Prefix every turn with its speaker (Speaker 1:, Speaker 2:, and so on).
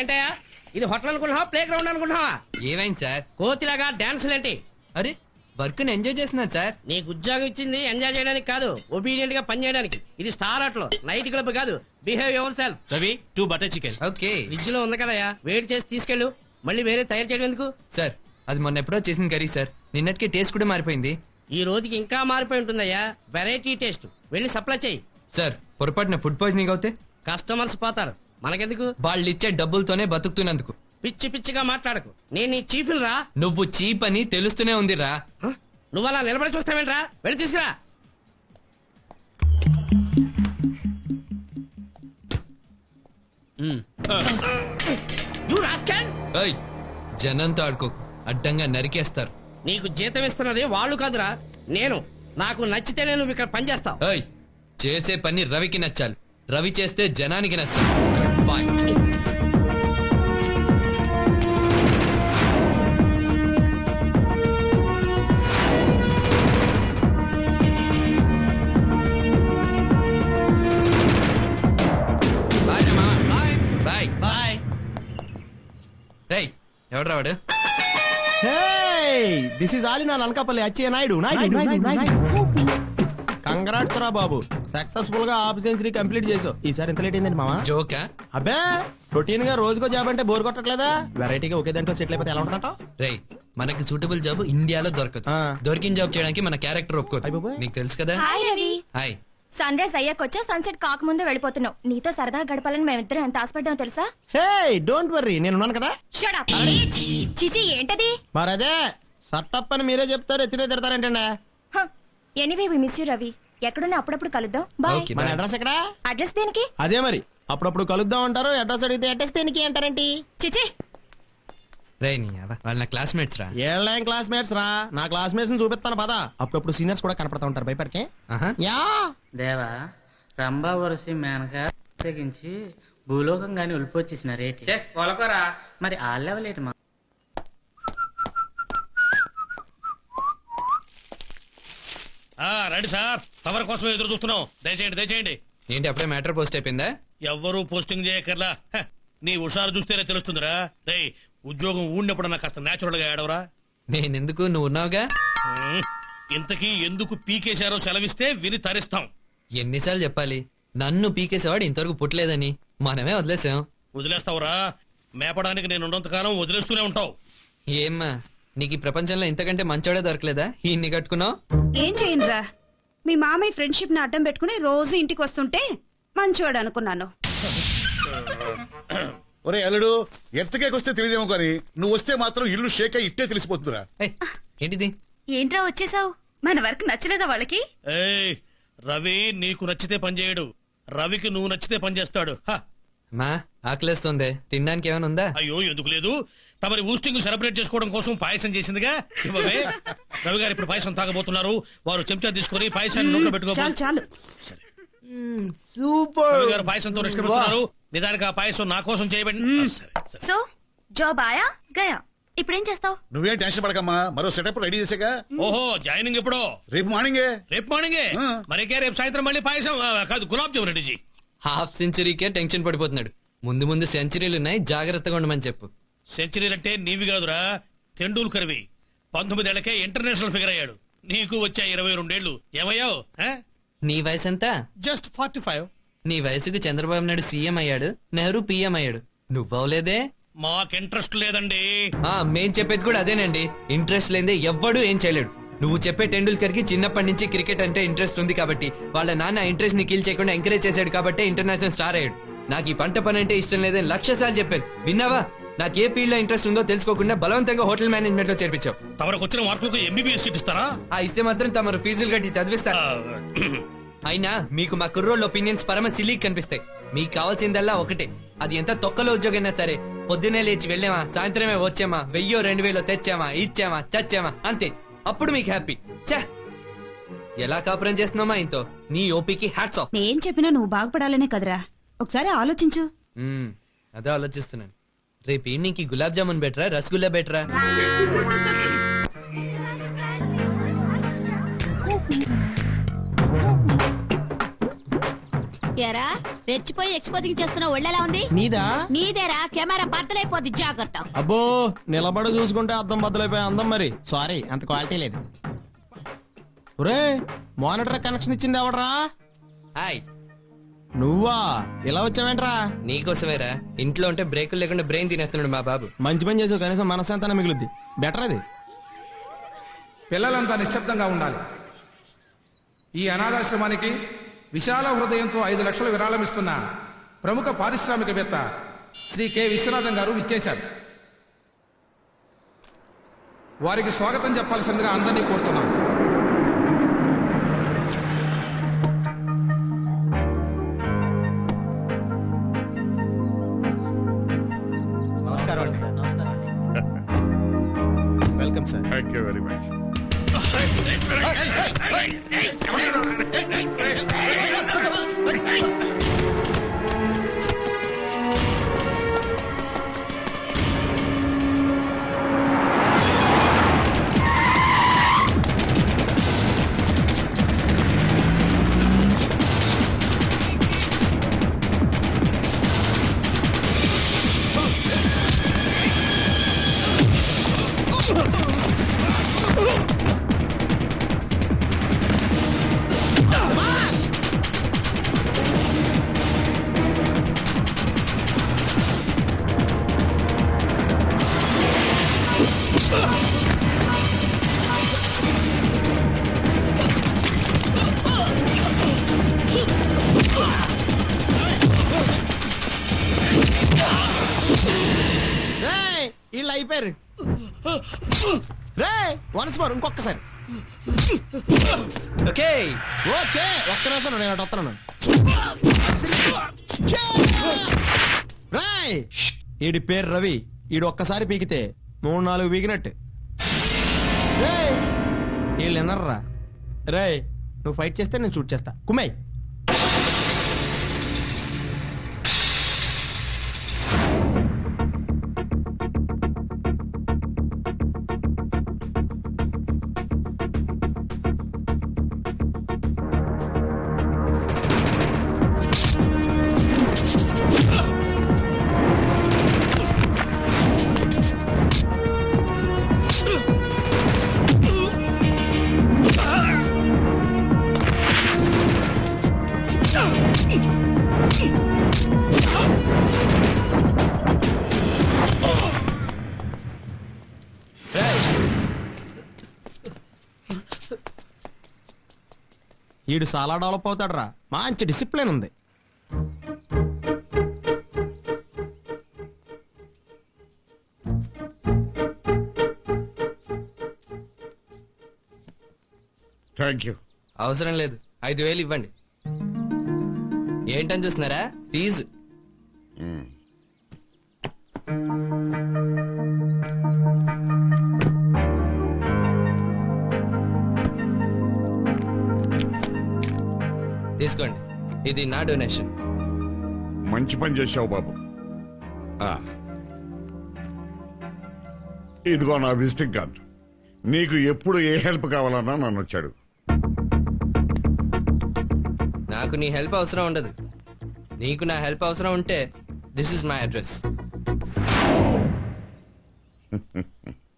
Speaker 1: ఏంటయ్యా? ఇది హోటల్ అనుకుంటున్నావా ప్లే గ్రౌండ్ అనుకుంటున్నావా?
Speaker 2: ఏమైంది సార్?
Speaker 1: కోతిలాగా డాన్సులేంటి
Speaker 2: అరే వర్క్ని ఎంజాయ్ చేస్తున్నాను సార్.
Speaker 1: నీకు ఉద్యోగం ఇచ్చింది ఎంజాయ్ చేయడానికి కాదు ఒబీడియంట్గా పని చేయడానికి. ఇది స్టార్ ఆటలో నైట్ క్లబ్ కాదు. Behave yourself
Speaker 3: Ravi two butter chicken
Speaker 2: okay.
Speaker 1: ఫ్రిడ్జ్లో ఉంది కదయ్యా. వేడి చేసి తీసుకెళ్ళు. మళ్ళీ వేరే తయారు చేయడం ఎందుకు?
Speaker 2: సార్ అది మొన్న ఎప్పుడో చేసిన కర్రీ సార్. నిన్నటికి టేస్ట్ కూడా మారిపోయింది.
Speaker 1: ఈ రోజుకి ఇంకా మారిపోయి ఉంటుందయ్యా. వెరైటీ టేస్ట్ వెళ్ళి సప్లై చేయి.
Speaker 2: సార్ పొరపాటున ఫుడ్ పాయిజనింగ్ అవుతే?
Speaker 1: కస్టమర్స్ పోతారు. మనకెందుకు?
Speaker 2: వాళ్ళు ఇచ్చే డబ్బులతోనే బతుకుతున్నందుకు.
Speaker 1: పిచ్చి పిచ్చిగా మాట్లాడకు. నేను నీ చీఫ్ రా
Speaker 2: నువ్వు చీప్ అని తెలుస్తూనే ఉందిరా.
Speaker 1: నువ్వు అలా నిలబడి చూస్తావేంట్రా? వెళ్ళి తీసుకురా!
Speaker 2: ఏయ్ జనంతో ఆడుకోకు. అడ్డంగా నరికేస్తారు.
Speaker 1: నీకు జీతం ఇస్తున్నది వాళ్ళు కాదురా. నేను. నాకు నచ్చితేనే నువ్వు ఇక్కడ పని చేస్తావు
Speaker 2: ఏయ్ చేసే పని రవికి నచ్చాలి. రవి చేస్తే జనానికి నచ్చాలి. బాయ్ ఎవడ్రా వాడు?
Speaker 4: దిస్ ఇస్ ఆలి నా అనకాపల్లి అచ్చయ్య నాయుడు నాయుడు నాయుడు. కంగ్రాట్స్ రా బాబు. సక్సెస్ఫుల్గా హాఫ్ సెంచరీ కంప్లీట్ చేసావు. ఈసారి ఎంత లేట్ అయిందండి మామ
Speaker 2: జోకా?
Speaker 4: అబ్బే రొటీన్గా రోజుకో జాబ్ అంటే బోర్ కొట్టట్లేదా? వెరైటీగా ఒకే దాంట్లో సెటిల్ అయిపోతే ఎలా ఉంటుందట
Speaker 2: రేయ్ మనకి సూటబుల్ జాబ్ ఇండియాలో దొరకదు.
Speaker 4: ఆ.
Speaker 2: దొరికిన జాబ్ చేయడానికి మన క్యారెక్టర్
Speaker 4: అయ్
Speaker 2: ఒప్పుకోదు
Speaker 4: బాబోయ్.
Speaker 2: నీకు తెలుసు కదా?
Speaker 5: Hi Ravi
Speaker 2: hi
Speaker 5: sunrise అయ్యాకొచ్చా సన్సెట్ కాకముందే వెళ్ళిపోతున్నావు. నీతో సరదా గడపాలని మేమిద్దరం ఎంత ఆశపడ్డాం తెలుసా?
Speaker 4: హే డోంట్ వర్రీ నేను ఉన్నాను కదా
Speaker 5: షడప్ చిచి ఏంటది?
Speaker 4: మరి అదే సట్టప్ అని మీరే చెప్తారు ఎత్తితే తిడతారేంటండి?
Speaker 5: Anyway we miss you Ravi ఎక్కడున్నా అప్పుడప్పుడు కలుద్దాం. Bye
Speaker 2: Okay.
Speaker 4: మన
Speaker 2: Bye.
Speaker 4: అడ్రస్ ఎక్కడా?
Speaker 5: అడ్రస్ దేనికి?
Speaker 4: అదే మరి. అప్పుడప్పుడు కలుద్దాం అంటారు అడ్రస్ అడిగితే అడ్రస్ దేనికి అంటారేంటి?
Speaker 5: చిచి!
Speaker 2: రే నీ అవ్వ. వాళ్ళ నా క్లాస్మేట్స్ రా.
Speaker 4: ఏళ్ళేం క్లాస్మేట్స్ రా? నా క్లాస్మేట్స్ చూపిస్తాను పదా. అప్పుడప్పుడు సీనియర్స్ కూడా కనపడతా ఉంటారు భయపడికే.
Speaker 2: ఆహా.
Speaker 4: యా!
Speaker 6: దేవా రంభా వరసి మేనక తెగించి భూలోకం గాని ఉలిపొచ్చేసిన రేటి. మరి ఆ లెవెల్ ఏంటి మా
Speaker 3: ఆ రండి సార్. తమరి కోసం ఎదురు చూస్తున్నాం. దయచేయండి దయచేయండి.
Speaker 2: ఏంటి అప్పుడే మ్యాటర్ పోస్ట్ అయిపోయిందా?
Speaker 3: ఎవ్వరూ పోస్టింగ్ చేయక్కర్లా. హ, నీ హుషారు చూస్తేనే తెలుస్తుందిరా. రేయ్ ఉద్యోగం ఊడినప్పుడు నాకు కాస్త నేచురల్గా ఏడవరా?
Speaker 2: నేనెందుకు? నువ్వు ఉన్నావుగా?
Speaker 3: ఉమ్, ఇంతకీ ఎందుకు పీకేశారో సెలవిస్తే విని తరిస్తాం.
Speaker 2: ఎన్నిసార్లు చెప్పాలి? నన్ను పీకేసేవాడు ఇంతవరకు పుట్టలేదని. మనమే వదిలేసాం.
Speaker 3: వదిలేస్తావురా. మేపడానికి నేను ఉన్నంతకాలం వదిలేస్తూనే ఉంటావు.
Speaker 2: ఏమ్మా నీకు ఈ ప్రపంచంలో ఇంతకంటే మంచోడే దొరకలేదా? ఈ కట్టుకున్నావు?
Speaker 7: ఏం చేయనురా మీ మామయ్య ఫ్రెండ్షిప్ని అడ్డం పెట్టుకుని రోజు ఇంటికి వస్తుంటే మంచివాడు అనుకున్నాను.
Speaker 8: ఒరే అల్లుడు ఎత్తకేకొస్తే తెలియదేమో కానీ నువ్వు వస్తే మాత్రం ఇల్లు షేక్ అయి ఇట్టే తెలిసిపోతుందిరా.
Speaker 2: ఏంటిది?
Speaker 5: ఏంట్రా వచ్చేసావు? మన వర్క్ నచ్చలేదా వాళ్ళకి?
Speaker 3: ఏయ్ రవి నీకు నచ్చితే పనిచేయడు రవికి నువ్వు నచ్చితే పనిచేస్తాడు హ,
Speaker 2: మా? ఆకలేస్తుంది. తినడానికి ఏమైనా ఉందా?
Speaker 3: అయ్యో ఎందుకు లేదు? తమరి ఊస్టింగ్ సెలబ్రేట్ చేసుకోవడం కోసం పాయసం చేసిందిగా? ఇవ్వవే. రవి గారు ఇప్పుడు పాయసం తాగబోతున్నారు. వారు చెంచా తీసుకొని పాయసాన్ని నోట్లో పెట్టుకో
Speaker 7: చాలు చాలు.
Speaker 3: రవి గారు పాయసంతో ఇష్టపడుతున్నారు నిజానికి ఆ పాయసం నా కోసం చేయబడి ఆ, సరే, సరే.
Speaker 5: సో జాబ్ ఆయా? గయా? ఇప్పుడేం చేస్తావు?
Speaker 8: నువ్వేం టెన్షన్ పడకమ్మా. మరో సెటప్ రెడీ చేసాక.
Speaker 3: ఓహో జాయినింగ్ ఎప్పుడో?
Speaker 8: రేపు మార్నింగే
Speaker 3: రేపు మార్నింగే
Speaker 8: ఆ.
Speaker 3: మరికే రేపు సాయంత్రం మళ్ళీ పాయసం. ఆ, కాదు గులాబ్ జామున్ రెడ్డిజీ
Speaker 2: హాఫ్ సెంచరీకే టెన్షన్ పడిపోతున్నాడు. ముందు ముందు సెంచరీలు ఉన్నాయి జాగ్రత్తగా ఉండమని చెప్పు.
Speaker 3: సెంచరీలు అంటే నీవి కాదురా తెండూల్కర్వి పంతొమ్మిదేళ్ళకే ఇంటర్నేషనల్ ఫిగర్ అయ్యాడు. నీకు వచ్చా ఇరవై రెండేళ్ళు. ఏమయ్యావు
Speaker 2: నీ వయసు ఎంత
Speaker 3: జస్ట్ ఫార్టీ ఫైవ్.
Speaker 2: నీ వయసుకు చంద్రబాబు నాయుడు సీఎం అయ్యాడు నెహ్రూ పీఎం అయ్యాడు. నువ్వవలేదే
Speaker 3: మాకు ఇంట్రెస్ట్ లేదండి.
Speaker 2: ఆ మేం చెప్పేది కూడా అదేనండి. ఇంట్రెస్ట్ లేదే ఎవ్వడు ఏం చేయలేడు. నువ్వు చెప్పే టెండూల్కర్కి చిన్నప్పటి నుంచి క్రికెట్ అంటే ఇంట్రెస్ట్ ఉంది కాబట్టి వాళ్ళ నాన్న ఇంట్రెస్ట్ని కిల్ చేయకుండా ఎంకరేజ్ చేశాడు కాబట్టి ఇంటర్నేషనల్ స్టార్ అయ్యాడు. నాకు ఈ పంట పని అంటే ఇష్టం లేదని లక్ష సార్లు చెప్పాను. విన్నావా? నాకు ఏ ఫీల్డ్లో ఇంట్రెస్ట్ ఉందో తెలుసుకోకుండా బలవంతంగా హోటల్ మేనేజ్మెంట్లో చేర్పించావు.
Speaker 3: తమరకు వచ్చిన మార్కులకు ఎంబీబీఎస్ సీట్ ఇస్తారా?
Speaker 2: ఆ ఇస్తే మాత్రం తమరు ఫీజులు కట్టి చదివిస్తారు. అయినా మీకు మా కుర్రోళ్ళ ఒపీనియన్స్ పరమ సిల్లీ కనిపిస్తాయి. మీకు కావాల్సిందల్లా ఒకటే. అది ఎంత తొక్కలో ఉద్యోగైనా సరే పొద్దునే లేచి వెళ్ళామా సాయంత్రమే వచ్చామా వెయ్యో రెండు వేలో తెచ్చామా ఇచ్చామా చచ్చామా అంతే. అప్పుడు మీకు హ్యాపీ. ఛే! ఎలా కాపురం చేస్తున్నామా ఇంతో? నీ ఓపీకి హ్యాట్స్ ఆఫ్.
Speaker 7: నేను చెప్పినా నువ్వు బాగుపడాలనే కదరా. ఒకసారి ఆలోచించు.
Speaker 2: అదే ఆలోచిస్తున్నాను. రేపు ఈవినింగ్ గులాబ్ జామున్ బెటరా? రసగుల్లా బెటరా?
Speaker 9: ఎరా రెచ్చిపోయి ఎక్స్పోజింగ్ చేస్తున్న ఒళ్ళెలా ఉంది?
Speaker 4: నీదా?
Speaker 9: నీదేరా కెమెరా బద్దలైపోద్ది జాగ్రత్త.
Speaker 4: అబ్బో నిలబడి చూసుకుంటే అద్దం బద్దలైపోయి అందం మరి. సారీ అంత క్వాలిటీ లేదు. ఒరే మానిటర్ కనెక్షన్ ఇచ్చింది ఎవడరా?
Speaker 2: హాయ్
Speaker 4: నువ్వా? ఇలా వచ్చావేంట్రా?
Speaker 2: నీకోసమేరా. ఇంట్లో ఉంటే బ్రేకులు లేకుండా బ్రెయిన్ తినేస్తున్నాడు మా బాబు.
Speaker 4: మంచి పని చేసావు కనీసం మనశ్శాంతన మిగులుద్ది. బెటర్ అది?
Speaker 10: పిల్లలంతా నిశ్శబ్దంగా ఉండాలి. ఈ అనాథాశ్రమానికి విశాల హృదయంతో ఐదు లక్షలు విరాళమిస్తున్న ప్రముఖ పారిశ్రామికవేత్త శ్రీ కె. విశ్వనాథం గారు ఇచ్చేశారు వారికి స్వాగతం చెప్పాల్సిందిగా అందరినీ కోరుతున్నాను
Speaker 4: welcome sir
Speaker 8: thank you very much
Speaker 4: వీళ్ళు అయిపోయారు. రే వన్స్ మోర్ ఇంకొకసారి
Speaker 2: ఓకే
Speaker 4: ఓకే ఒక్క నిమిషం నేను అటు వస్తున్నాను. రాయ్ ఈడి పేరు రవి ఈడు ఒక్కసారి పీకితే మూడు నాలుగు రేయ్! వీళ్ళు వినర్రా. రేయ్! నువ్వు ఫైట్ చేస్తే నేను షూట్ చేస్తా. కుమ్మై! ఈడు చాలా డెవలప్ అవుతాడురా. మంచి డిసిప్లిన్ ఉంది.
Speaker 8: థ్యాంక్ యూ
Speaker 2: అవసరం లేదు. ఐదు వేలు ఇవ్వండి. ఏంటని చూస్తున్నారా? ఫీజు. తీసుకోండి. ఇది నా డొనేషన్.
Speaker 8: మంచి పని చేశావు బాబు. ఆ. ఇదిగో నా విజిటింగ్ కార్డ్. నీకు ఎప్పుడు ఏ హెల్ప్ కావాలన్నా నన్ను వచ్చాడు.
Speaker 2: నాకు నీ హెల్ప్ అవసరం ఉండదు. నీకు నా హెల్ప్ అవసరం ఉంటే దిస్ ఇస్ మై అడ్రస్